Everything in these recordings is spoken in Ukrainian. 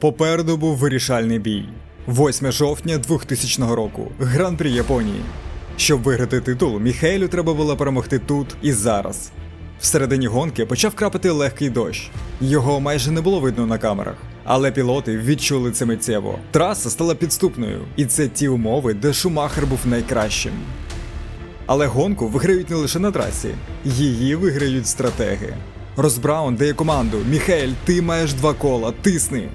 Попереду був вирішальний бій. 8 жовтня 2000 року. Гран-прі Японії. Щоб виграти титул, Міхейлю треба було перемогти тут і зараз. Всередині гонки почав крапати легкий дощ. Його майже не було видно на камерах. Але пілоти відчули це миттєво. Траса стала підступною, і це ті умови, де Шумахер був найкращим. Але гонку виграють не лише на трасі, її виграють стратеги. Розбраун дає команду: Міхель, ти маєш два кола, тисни.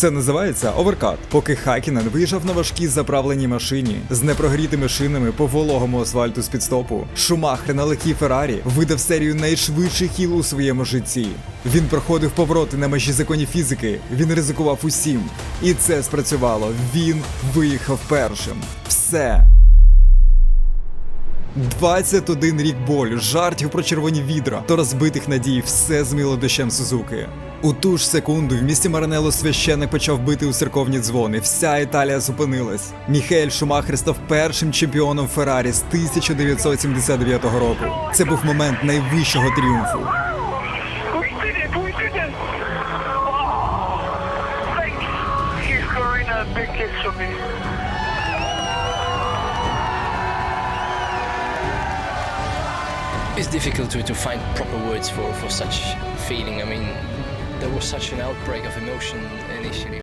Це називається оверкат, поки Хакінен виїжджав на важкій заправленій машині з непрогрітими шинами по вологому асфальту з підстопу. Шумахер на легкій Феррарі видав серію найшвидших хіл у своєму житті. Він проходив повороти на межі законів фізики, він ризикував усім. І це спрацювало. Він виїхав першим. Все. 21 рік болю, жартів про червоні відра та розбитих надій все змило дощем Сузуки. У ту ж секунду в місті Маранело священник почав бити у церковні дзвони. Вся Італія зупинилась. Міхель Шумахер став першим чемпіоном Феррарі з 1979 року. Це був момент найвищого тріумфу. It's difficult to, to find proper words for, for such feeling. I mean, was such an outbreak of emotion initially.